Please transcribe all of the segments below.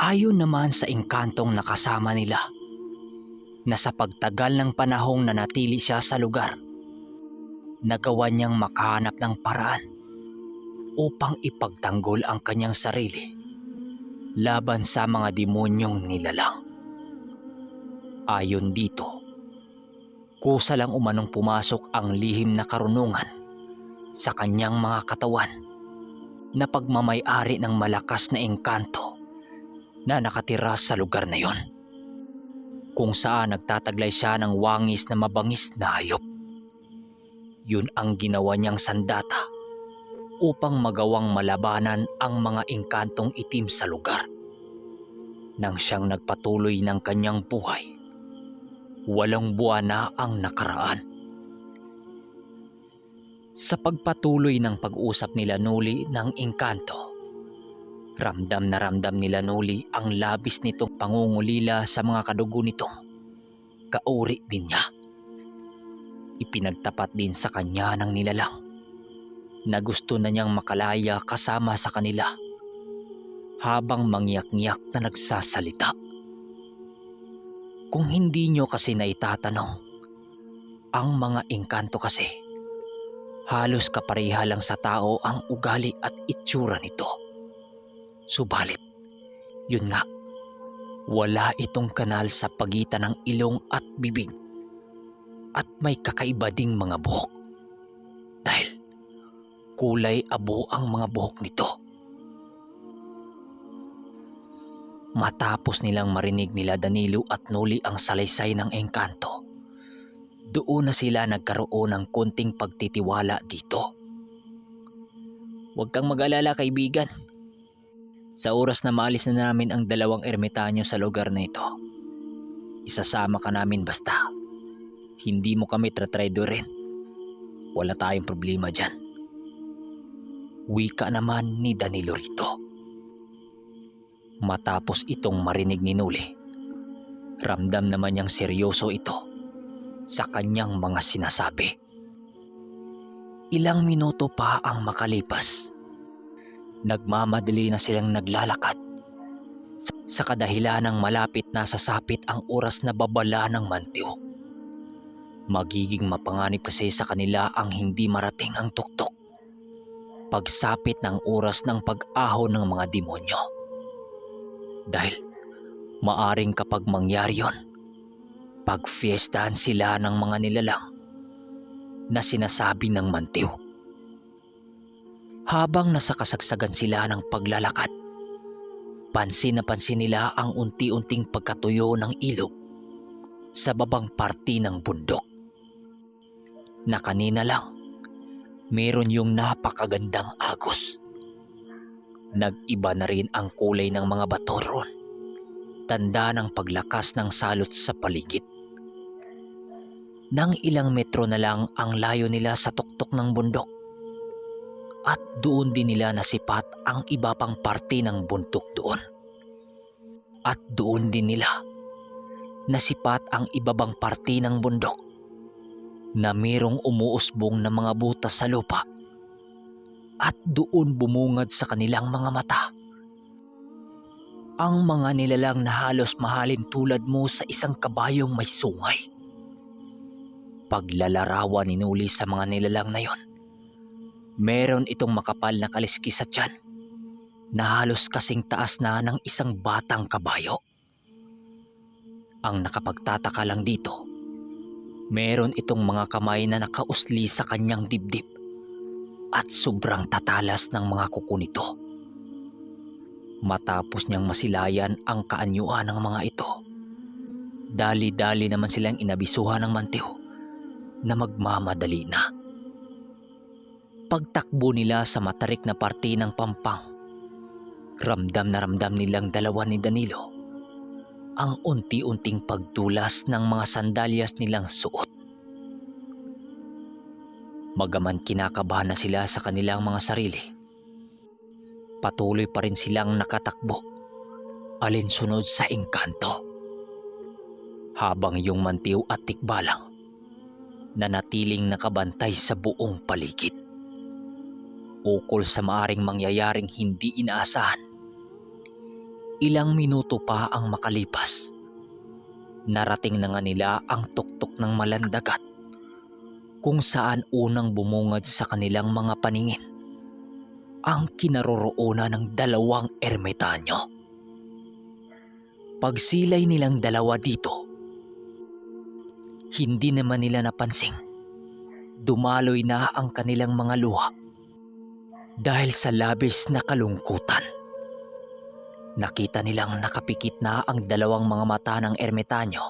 Ayon naman sa engkantong nakasama nila, na sa pagtagal ng panahong nanatili siya sa lugar, nagawa niyang makahanap ng paraan upang ipagtanggol ang kanyang sarili laban sa mga demonyong nilalang. Ayon dito, kusa lang umanong pumasok ang lihim na karunungan sa kanyang mga katawan na pagmamayari ng malakas na engkanto na nakatira sa lugar na yon kung saan nagtataglay siya ng wangis na mabangis na hayop. Yun ang ginawa niyang sandata upang magawang malabanan ang mga engkantong itim sa lugar. Nang siyang nagpatuloy ng kanyang buhay, walong buwan na ang nakaraan. Sa pagpatuloy ng pag-usap nila Nuli ng engkanto, ramdam na ramdam nila Nuli ang labis nitong pangungulila sa mga kadugo nitong kauri din niya. Ipinagtapat din sa kanya ng nilalang na gusto na niyang makalaya kasama sa kanila habang mangyak-ngyak na nagsasalita. Kung hindi nyo kasi naitatanong, ang mga engkanto kasi halos kapareha lang sa tao ang ugali at itsura nito. Subalit, yun nga, wala itong kanal sa pagitan ng ilong at bibig at may kakaiba ding mga buhok. Dahil kulay abo ang mga buhok nito. Matapos nilang marinig nila Danilo at Noli ang salaysay ng engkanto, doon na sila nagkaroon ng konting pagtitiwala dito. Huwag kang mag-alala kaibigan. Sa oras na maalis na namin ang dalawang ermitanyo sa lugar na ito, isasama ka namin basta. Hindi mo kami tratraido rin. Wala tayong problema dyan. Wika naman ni Danilo rito. Matapos itong marinig ni Nuli, ramdam naman niyang seryoso ito sa kanyang mga sinasabi. Ilang minuto pa ang makalipas. Nagmamadali na silang naglalakad sa kadahilan ng malapit na sasapit ang oras na babala ng mantiw. Magiging mapanganib kasi sa kanila ang hindi marating ang tuktok pagsapit ng oras ng pag-ahon ng mga demonyo. Dahil maaring kapag mangyari yon, pagfiestahan sila ng mga nilalang na sinasabi ng mantiw. Habang nasa kasagsagan sila ng paglalakad, pansin na pansin nila ang unti-unting pagkatuyo ng ilog sa babang parti ng bundok. Na kanina lang, meron yung napakagandang agos. Nag-iba na rin ang kulay ng mga bato ron. Tanda ng paglakas ng salot sa paligid. Nang ilang metro na lang ang layo nila sa tuktok ng bundok. At doon din nila nasipat ang iba pang parte ng bundok doon. At doon din nila nasipat ang ibabang parte ng bundok na mayroong umuusbong na mga butas sa lupa at doon bumungad sa kanilang mga mata. Ang mga nilalang na halos mahalin tulad mo sa isang kabayong may sungay. Paglalarawan ni Nuli sa mga nilalang na yon, meron itong makapal na kaliskis sa tiyan na halos kasing taas na ng isang batang kabayo. Ang nakapagtataka lang dito, meron itong mga kamay na nakausli sa kanyang dibdib at sobrang tatalas ng mga kuko nito. Matapos niyang masilayan ang kaanyuan ng mga ito, dali-dali naman silang inabisuhan ng mantiho na magmamadali na. Pagtakbo nila sa matarik na parte ng pampang, ramdam na ramdam nilang dalawa ni Danilo ang unti-unting pagdulas ng mga sandalyas nilang suot. Magaman kinakabahan na sila sa kanilang mga sarili. Patuloy pa rin silang nakatakbo alinsunod sa engkanto. Habang yung mantiw at tikbalang na natiling nakabantay sa buong paligid. Ukol sa maaring mangyayaring hindi inaasahan Ilang minuto pa ang makalipas. Narating na nga nila ang tuktok ng malandagat kung saan unang bumungad sa kanilang mga paningin ang kinaroroonan ng dalawang ermitanyo. Pagsilay nilang dalawa dito, hindi naman nila napansing dumaloy na ang kanilang mga luha dahil sa labis na kalungkutan. Nakita nilang nakapikit na ang dalawang mga mata ng ermitanyo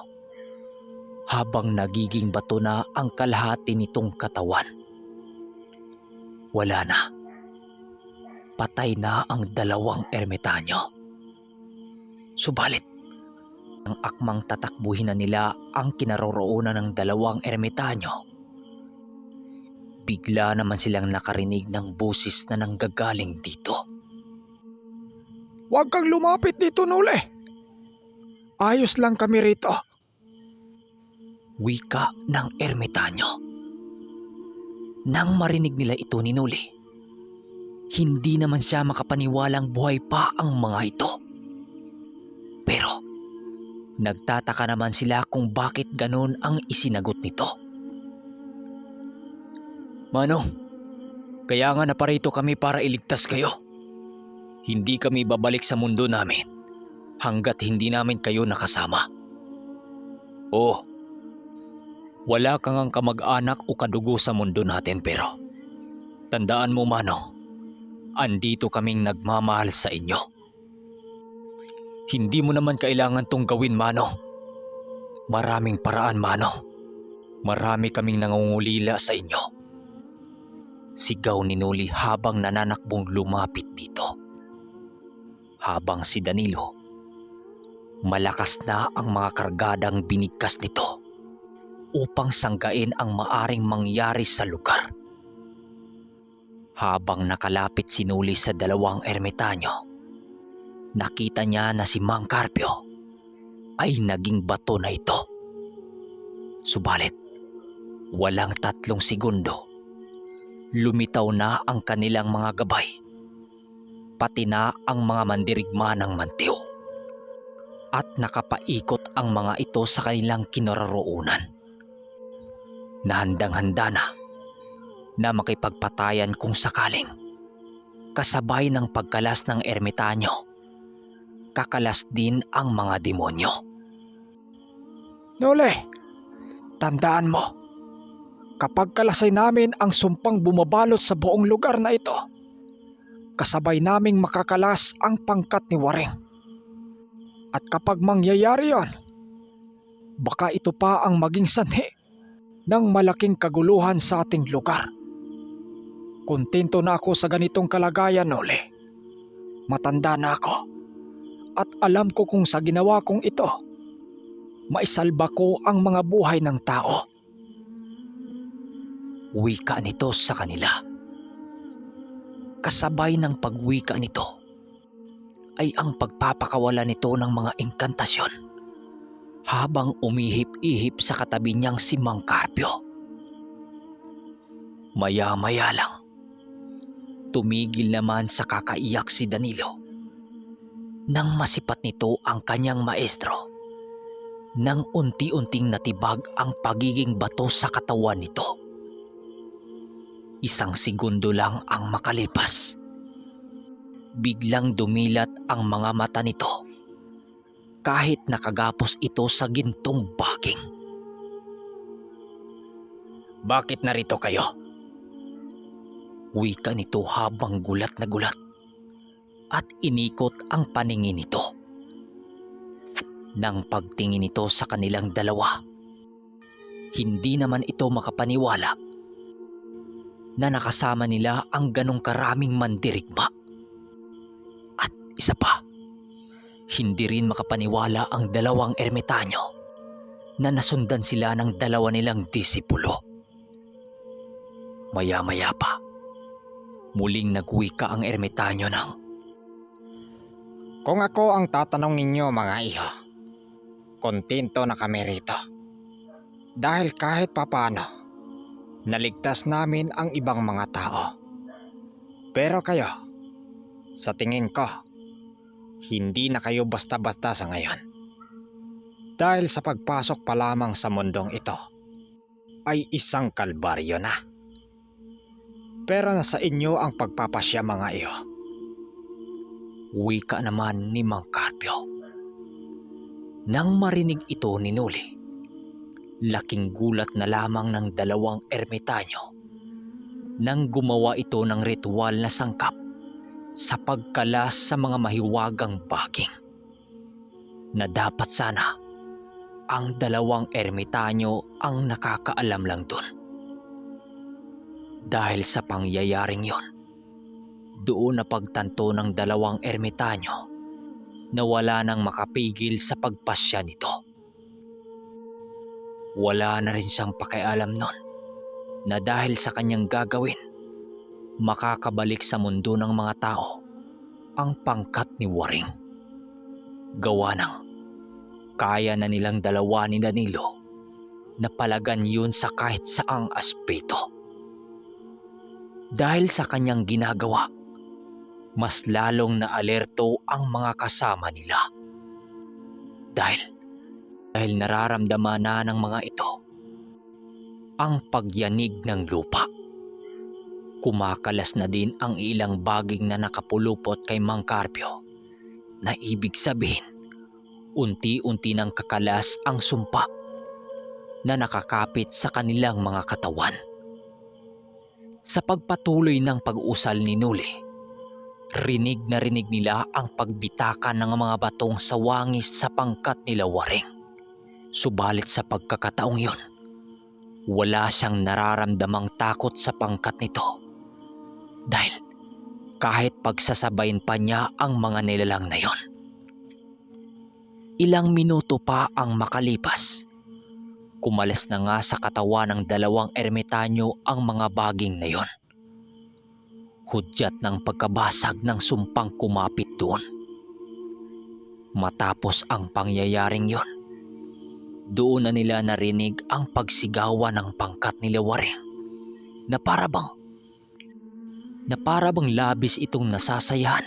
habang nagiging bato na ang kalahati nitong katawan. Wala na. Patay na ang dalawang ermitanyo. Subalit, ang akmang tatakbuhin na nila ang kinaroroonan ng dalawang ermitanyo. Bigla naman silang nakarinig ng busis na nanggagaling dito. Huwag kang lumapit dito, Nole. Ayos lang kami rito. wika ng ermitanyo. Nang marinig nila ito ni Nuli, hindi naman siya makapaniwalang buhay pa ang mga ito. Pero, nagtataka naman sila kung bakit ganun ang isinagot nito. Manong, kaya nga naparito kami para iligtas kayo. Hindi kami babalik sa mundo namin hanggat hindi namin kayo nakasama. Oh, wala kang ang kamag-anak o kadugo sa mundo natin pero tandaan mo mano, andito kaming nagmamahal sa inyo. Hindi mo naman kailangan tong gawin mano. Maraming paraan mano. Marami kaming nangungulila sa inyo. Sigaw ni Noli habang nananakbong lumapit dito. Habang si Danilo, malakas na ang mga kargadang binigkas nito upang sanggain ang maaring mangyari sa lugar. Habang nakalapit si Nuli sa dalawang ermitanyo, nakita niya na si Mang Carpio ay naging bato na ito. Subalit, walang tatlong segundo, lumitaw na ang kanilang mga gabay, pati na ang mga mandirigma ng mantiw. At nakapaikot ang mga ito sa kanilang kinaroroonan na handang-handa na na makipagpatayan kung sakaling kasabay ng pagkalas ng ermitanyo kakalas din ang mga demonyo. Nole, tandaan mo, kapag kalasay namin ang sumpang bumabalot sa buong lugar na ito, kasabay naming makakalas ang pangkat ni Waring. At kapag mangyayari yon, baka ito pa ang maging sanhi ng malaking kaguluhan sa ating lugar. Kontento na ako sa ganitong kalagayan, Nole. Matanda na ako. At alam ko kung sa ginawa kong ito, maisalba ko ang mga buhay ng tao. Wika nito sa kanila. Kasabay ng pagwika nito ay ang pagpapakawala nito ng mga engkantasyon habang umihip-ihip sa katabi niyang si Mang Carpio. Maya-maya lang, tumigil naman sa kakaiyak si Danilo nang masipat nito ang kanyang maestro nang unti-unting natibag ang pagiging bato sa katawan nito. Isang segundo lang ang makalipas. Biglang dumilat ang mga mata nito kahit nakagapos ito sa gintong baging. Bakit narito kayo? Wika nito habang gulat na gulat at inikot ang paningin nito. Nang pagtingin nito sa kanilang dalawa, hindi naman ito makapaniwala na nakasama nila ang ganong karaming mandirigma. At isa pa, hindi rin makapaniwala ang dalawang ermitanyo na nasundan sila ng dalawa nilang disipulo. Maya-maya pa, muling nagwika ang ermitanyo ng Kung ako ang tatanong ninyo mga iho, kontento na kami rito. Dahil kahit papano, naligtas namin ang ibang mga tao. Pero kayo, sa tingin ko, hindi na kayo basta-basta sa ngayon. Dahil sa pagpasok pa lamang sa mundong ito, ay isang kalbaryo na. Pero nasa inyo ang pagpapasya mga iyo. Wika naman ni Mang Carpio. Nang marinig ito ni Nuli, laking gulat na lamang ng dalawang ermitanyo nang gumawa ito ng ritual na sangkap sa pagkalas sa mga mahiwagang baging na dapat sana ang dalawang ermitanyo ang nakakaalam lang dun. Dahil sa pangyayaring yon, doon na pagtanto ng dalawang ermitanyo na wala nang makapigil sa pagpasya nito. Wala na rin siyang pakialam nun na dahil sa kanyang gagawin, makakabalik sa mundo ng mga tao ang pangkat ni Waring. Gawa ng kaya na nilang dalawa ni Danilo na palagan yun sa kahit saang aspeto. Dahil sa kanyang ginagawa, mas lalong na alerto ang mga kasama nila. Dahil, dahil nararamdaman na ng mga ito ang pagyanig ng lupa. Kumakalas na din ang ilang baging na nakapulupot kay Mang Carpio na ibig sabihin unti-unti nang kakalas ang sumpa na nakakapit sa kanilang mga katawan. Sa pagpatuloy ng pag-usal ni Nuli, rinig na rinig nila ang pagbitakan ng mga batong sa wangis sa pangkat nila Waring. Subalit sa pagkakataong yon, wala siyang nararamdamang takot sa pangkat nito. Dahil kahit pagsasabayin pa niya ang mga nilalang na yon. Ilang minuto pa ang makalipas. Kumalas na nga sa katawan ng dalawang ermitanyo ang mga baging na yon hudyat ng pagkabasag ng sumpang kumapit doon. Matapos ang pangyayaring yon, doon na nila narinig ang pagsigawan ng pangkat ni Waring na parabang na parabang labis itong nasasayahan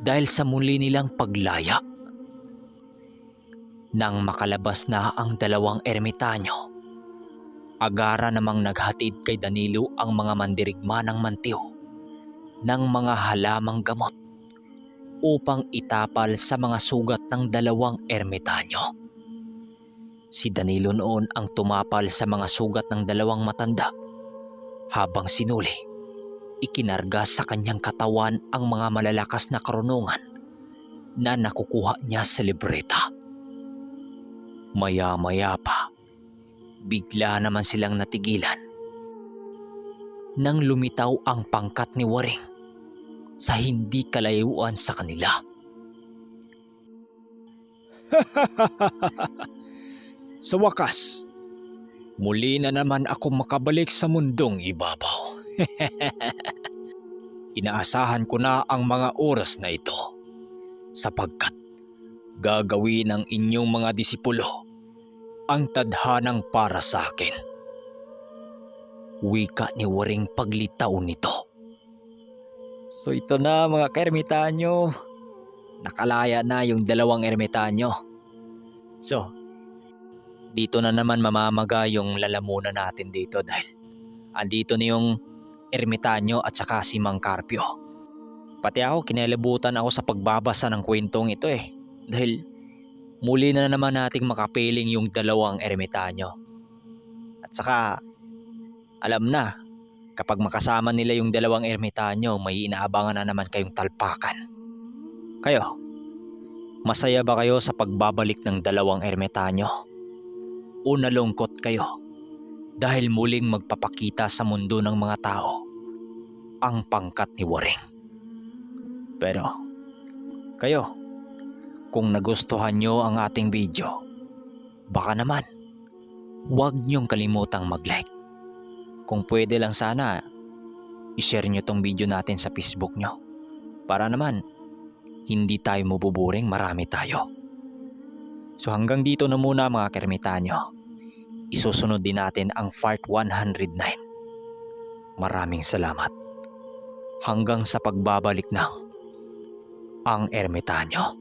dahil sa muli nilang paglaya. Nang makalabas na ang dalawang ermitanyo, agara namang naghatid kay Danilo ang mga mandirigma ng mantiw ng mga halamang gamot upang itapal sa mga sugat ng dalawang ermitanyo. Si Danilo noon ang tumapal sa mga sugat ng dalawang matanda habang sinuli ikinarga sa kanyang katawan ang mga malalakas na karunungan na nakukuha niya sa libreta. Maya-maya pa, bigla naman silang natigilan nang lumitaw ang pangkat ni Waring sa hindi kalayuan sa kanila. Sa wakas, muli na naman ako makabalik sa mundong ibabaw. Inaasahan ko na ang mga oras na ito sapagkat gagawin ng inyong mga disipulo ang tadhanang para sa akin. Wika ni Waring paglitaw nito. So ito na mga kaermitanyo. Nakalaya na yung dalawang ermitanyo. So, dito na naman mamamaga yung lalamunan natin dito dahil andito na yung ermitanyo at saka si Mang Carpio. Pati ako kinalabutan ako sa pagbabasa ng kwentong ito eh. Dahil muli na naman nating makapiling yung dalawang ermitanyo. At saka alam na kapag makasama nila yung dalawang ermitanyo may inaabangan na naman kayong talpakan. Kayo, masaya ba kayo sa pagbabalik ng dalawang ermitanyo? O nalungkot kayo dahil muling magpapakita sa mundo ng mga tao ang pangkat ni Waring? Pero, kayo, kung nagustuhan nyo ang ating video, baka naman, huwag nyong kalimutang mag-like. Kung pwede lang sana, i-share nyo tong video natin sa Facebook nyo. Para naman, hindi tayo mabuburing marami tayo. So hanggang dito na muna mga kermitanyo. Isusunod din natin ang part 109. Maraming salamat. Hanggang sa pagbabalik ng ang ermitanyo.